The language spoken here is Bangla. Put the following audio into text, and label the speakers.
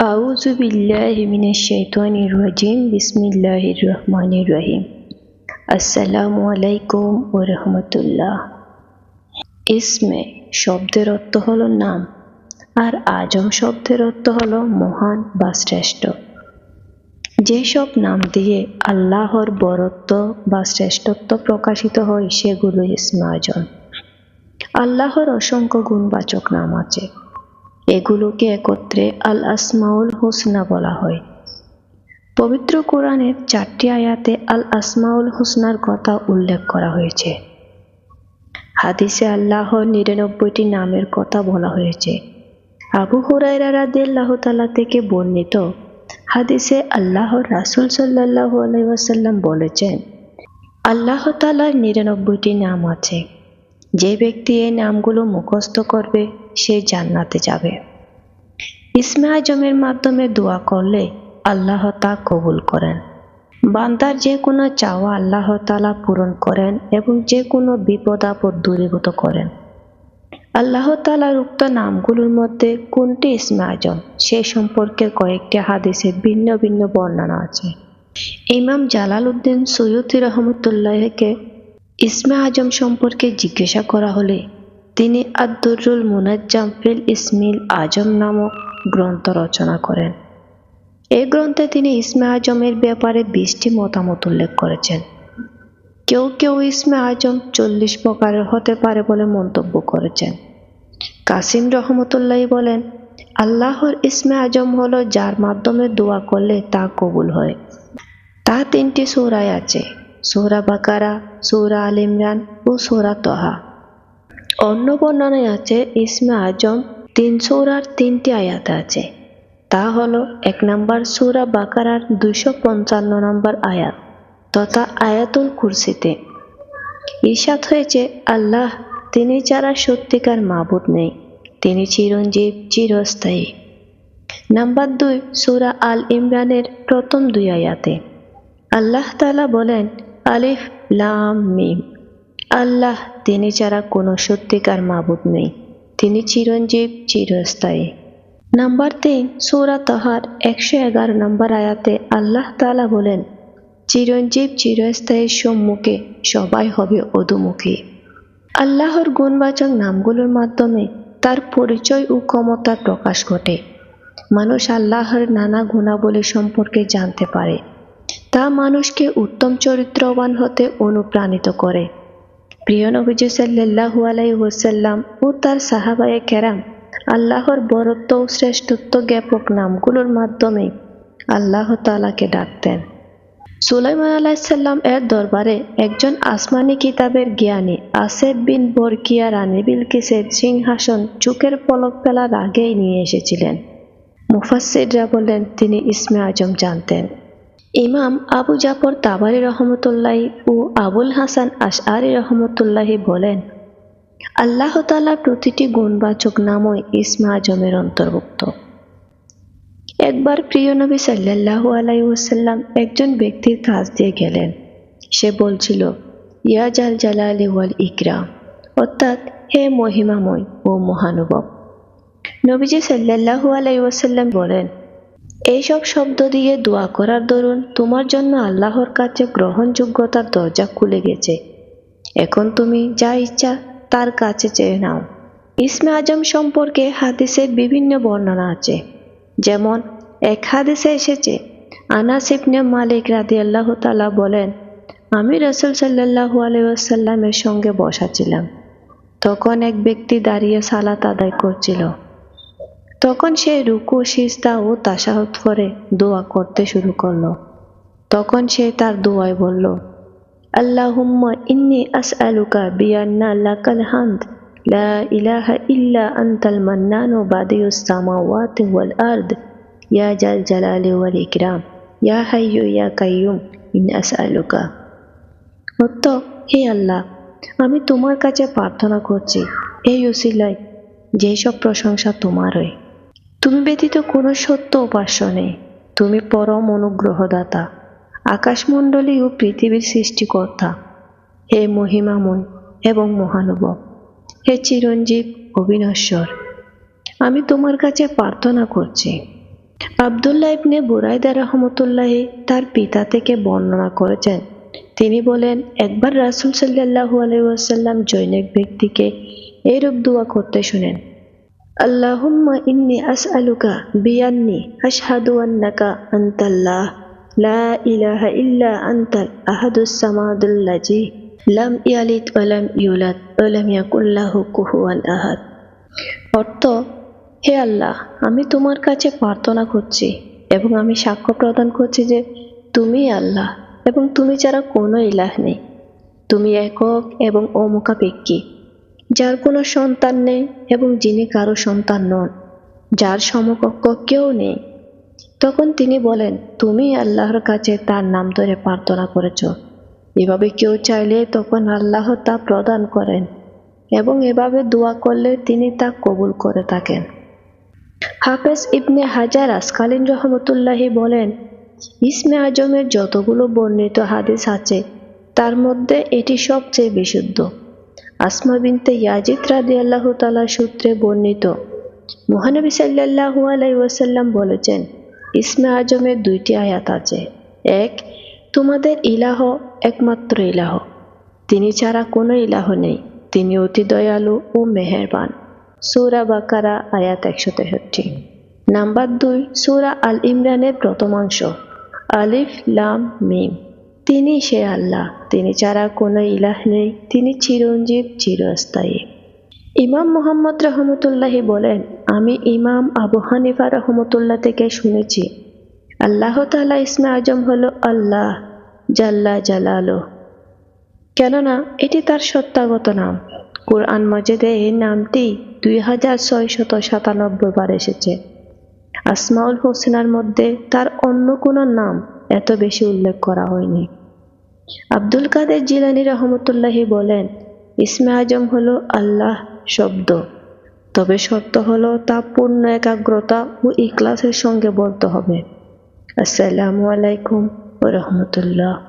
Speaker 1: আউজ বিল্লাহমিনশাইতানির রাজিম বিসমিল্লাহির রহমানির রহিম আসসালামু আলাইকুম ও রহমতুল্লাহ ইসমে শব্দের অর্থ হলো নাম, আর আজম শব্দের অর্থ হল মহান বা শ্রেষ্ঠ। যেসব নাম দিয়ে আল্লাহর বরত্ব বা শ্রেষ্ঠত্ব প্রকাশিত হয়, সেগুলো ইসমে আজম। আল্লাহর অসংখ্য গুণবাচক নাম আছে। এগুলোকে একত্রে আল আসমাউল হোসনা বলা হয়। পবিত্র কোরআনের চারটি আয়াতে আল আসমাউল হোসনার কথা উল্লেখ করা হয়েছে। হাদিসে আল্লাহর নিরানব্বইটি নামের কথা বলা হয়েছে। আবু হুরাইরা থেকে বর্ণিত হাদিসে আল্লাহর রাসূল সাল্লাল্লাহু আলাইহি ওয়াসাল্লাম বলেছেন, আল্লাহ তাআলার নিরানব্বইটি নাম আছে। যে ব্যক্তি এই নামগুলো মুখস্থ করবে সে জান্নাতে যাবে। ইসমে আজমের মাধ্যমে দোয়া করলে আল্লাহ তা কবুল করেন। বান্দার যে কোনো চাওয়া আল্লাহ তালা পূরণ করেন এবং যে কোনো বিপদ, আপদ দূরীভূত করেন। আল্লাহ তালার উক্ত নামগুলোর মধ্যে কোনটি ইসমে আজম? সে সম্পর্কে কয়েকটি হাদিসে ভিন্ন ভিন্ন বর্ণনা আছে। ইমাম জালাল উদ্দিন সৈয়দ রহমতুল্লাহকে ইসমে আজম সম্পর্কে জিজ্ঞাসা করা হলে তিনি আব্দুরুল মুনাজ্জাম ফিল ইসমিল আজম নামক গ্রন্থ রচনা করেন। এই গ্রন্থে তিনি ইসমে আজমের ব্যাপারে বিশটি মতামত উল্লেখ করেছেন। কেউ কেউ ইসমে আজম চল্লিশ প্রকারের হতে পারে বলে মন্তব্য করেছেন। কাসিম রহমতুল্লাহ বলেন, আল্লাহর ইসমে আজম হলো যার মাধ্যমে দোয়া করলে তা কবুল হয়। তা তিনটি সৌরায় আছে, সৌরা বাকারা, সৌরা আল ইমরান ও সৌরা তহা। অন্য বর্ণনায় আছে ইসমে আজম তিন সৌরার তিনটি আয়াত আছে। তা হল এক নম্বর সৌরা বাকারার দুশো পঞ্চান্ন নম্বর আয়াত, তথা আয়াতুল কুরসিতে। ঈশাত হয়েছে, আল্লাহ তিনি যারা সত্যিকার মাবুদ নেই, তিনি চিরঞ্জীব, চিরস্থায়ী। নাম্বার দুই সুরা আল ইমরানের প্রথম দুই আয়াতে। আল্লাহ তালা বলেন, আলিফ লাম মিম। আল্লাহ তিনি ছাড়া কোনো সত্যিকার মাবুদ নেই। তিনি চিরঞ্জীব, চিরস্থায়ী। নাম্বার তিন, সৌরা তাহার একশো এগারো নম্বর আয়াতে আল্লাহ তালা বলেন, চিরঞ্জীব চিরস্থায়ীর সম্মুখে সবাই হবে অধুমুখী। আল্লাহর গুণবাচক নামগুলোর মাধ্যমে তার পরিচয় ও ক্ষমতার প্রকাশ ঘটে। মানুষ আল্লাহর নানা গুণাবলী সম্পর্কে জানতে পারে। তা মানুষকে উত্তম চরিত্রবান হতে অনুপ্রাণিত করে। প্রিয় নবীজি সাল্লাহু আলাই ওসাল্লাম ও তার সাহাবায়ে কেরাম, আল্লাহর বরত্ব ও শ্রেষ্ঠত্ব জ্ঞাপক নামগুলোর মাধ্যমে আল্লাহ তালাকে ডাকতেন। সুলাইমান আলাহিসাল্লাম এর দরবারে একজন আসমানি কিতাবের জ্ঞানী আসেফ বিন বরকিয়া রানী বিলকিসের সিংহাসন চুকের পলক ফেলার আগেই নিয়ে এসেছিলেন। মুফাসিররা বলেন তিনি ইসমে আজম জানতেন। ইমাম আবু জাফর তাবারি রহমতুল্লাহি ও আবুল হাসান আশআরি রহমতুল্লাহি বলেন, আল্লাহ তালা প্রতিটি গুণবাচক নামই ইসমা আজমের অন্তর্ভুক্ত। একবার প্রিয় নবী সাল্লাহ আলাই ওসাল্লাম একজন ব্যক্তির কাছ দিয়ে গেলেন। সে বলছিল, ইয়া জাল জালালি ওয়াল ইকরাম অর্থাৎ, হে মহিমাময় ও মহানুভব নবীজি সাল্লাহ আলাই ওসাল্লাম বলেন এইসব শব্দ দিয়ে দোয়া করার দরুন তোমার জন্য আল্লাহর কাছে গ্রহণযোগ্যতার দরজা খুলে গেছে। এখন তুমি যা ইচ্ছা তার কাছে চেয়ে নাও। ইসমে আজম সম্পর্কে হাদিসে বিভিন্ন বর্ণনা আছে। যেমন, এক হাদিসে এসেছে, আনাস ইবনে মালিক রাদি আল্লাহ তালা বলেন, আমি রসুল সাল্লাহু আলাইসাল্লামের সঙ্গে বসা ছিলাম। তখন এক ব্যক্তি দাঁড়িয়ে সালাত আদায় করছিল। তখন সে রুকু সিস্তা ও তাসাহত করে দোয়া করতে শুরু করল। তখন সে তার দোয়ায় বলল, আল্লাহুম্মা ইন্নি আসআলুকা বিআন্না লাকাল হামদ। লা ইলাহা ইল্লা আনতাল মান্নানু বাদিউস সামাওয়াতি ওয়াল আরদ। ইয়া জাল জালালি ওয়াল ইকরাম। ইয়া হাইয়ু ইয়া কাইয়ুম, ইন আসআলুকা। অর্থ হে আল্লাহ, আমি তোমার কাছে প্রার্থনা করছি। এই উসিলায় যেসব প্রশংসা তোমারই। তুমি ব্যতীত কোনো সত্য উপাস্য নেই। তুমি পরম অনুগ্রহদাতা, আকাশমণ্ডলী ও পৃথিবীর সৃষ্টিকর্তা। হে মহিমাময় এবং মহানুভব, হে চিরঞ্জীব অবিনশ্বর, আমি তোমার কাছে প্রার্থনা করছি। আবদুল্লাহ ইবনে বুরাইদা রহমতুল্লাহি তার পিতা থেকে বর্ণনা করেছেন। তিনি বলেন, একবার রাসুল সাল্লাহু আলাইসাল্লাম জৈনিক ব্যক্তিকে এরূপ দোয়া করতে শুনেন আল্লাহুম্মা ইন্নি আসআলুকা বিয়ান্নি আশহাদু আন্নাকা আনতাল্লাহ। লা ইলাহা ইল্লা আনতাল আহাদুস সামাদুল্লাজি লাম ইয়ালিদ ওয়া লাম ইউলাদ ওয়া লাম ইয়াকুল লাহু কুফুয়ান আহাদ। অর্থ, হে আল্লাহ, আমি তোমার কাছে প্রার্থনা করছি এবং আমি সাক্ষ্য প্রদান করছি যে তুমি আল্লাহ এবং তুমি ছাড়া কোনো ইলাহ নেই। তুমি একক এবং অমুখাপেক্ষী। যার কোনো সন্তান নেই এবং যিনি কারও সন্তান নন, যার সমকক্ষ কেউ নেই। তখন তিনি বলেন, তুমি আল্লাহর কাছে তার নাম ধরে প্রার্থনা করেছ। এভাবে কেউ চাইলে তখন আল্লাহ তা প্রদান করেন এবং এভাবে দোয়া করলে তিনি তা কবুল করে থাকেন। হাফেজ ইবনে হাজার আসকালীন রহমতুল্লাহি বলেন, ইসমে আজমের যতগুলো বর্ণিত হাদিস আছে, তার মধ্যে এটি সবচেয়ে বিশুদ্ধ। আসমা বিনতে ইয়াজিদ রাদি আল্লাহ তালা সূত্রে বর্ণিত। মহানবী সাল্লাহু আলাই ওয়াসাল্লাম বলেছেন, ইসমে আজমের দুইটি আয়াত আছে। এক, তোমাদের ইলাহ একমাত্র ইলাহ। তিনি ছাড়া কোনো ইলাহ নেই। তিনি অতি দয়ালু ও মেহেরবান। সৌরা বাকারা, আয়াত একশো তেষট্টি। নাম্বার দুই, সৌরা আল ইমরানের প্রথমাংশ আলিফ, লাম, মিম। তিনি সে আল্লাহ, তিনি ছাড়া কোনো ইলাহ নেই, তিনি চিরঞ্জীব, চিরস্থায়ী। ইমাম মোহাম্মদ রহমতুল্লাহি বলেন, আমি ইমাম আবু হানিফা রহমতুল্লাহ থেকে শুনেছি, আল্লাহ তালা ইসমে আজম হল আল্লাহ, জাল্লা জালালো কেননা, এটি তার সত্যাগত নাম। কোরআন মজেদে এই নামটি দুই হাজার ছয়শত সাতানব্বই বার এসেছে। আসমাউল হোসেনার মধ্যে তার অন্য কোনো নাম এত বেশি উল্লেখ করা হয়নি। আব্দুল কাদের জিলানি রহমতুল্লাহি বলেন, ইসমে আজম হল আল্লাহ শব্দ। তবে শর্ত হলো তা পূর্ণ একাগ্রতা ও ইকলাসের সঙ্গে বলতে হবে। আসসালামু আলাইকুম ও রহমতুল্লাহ।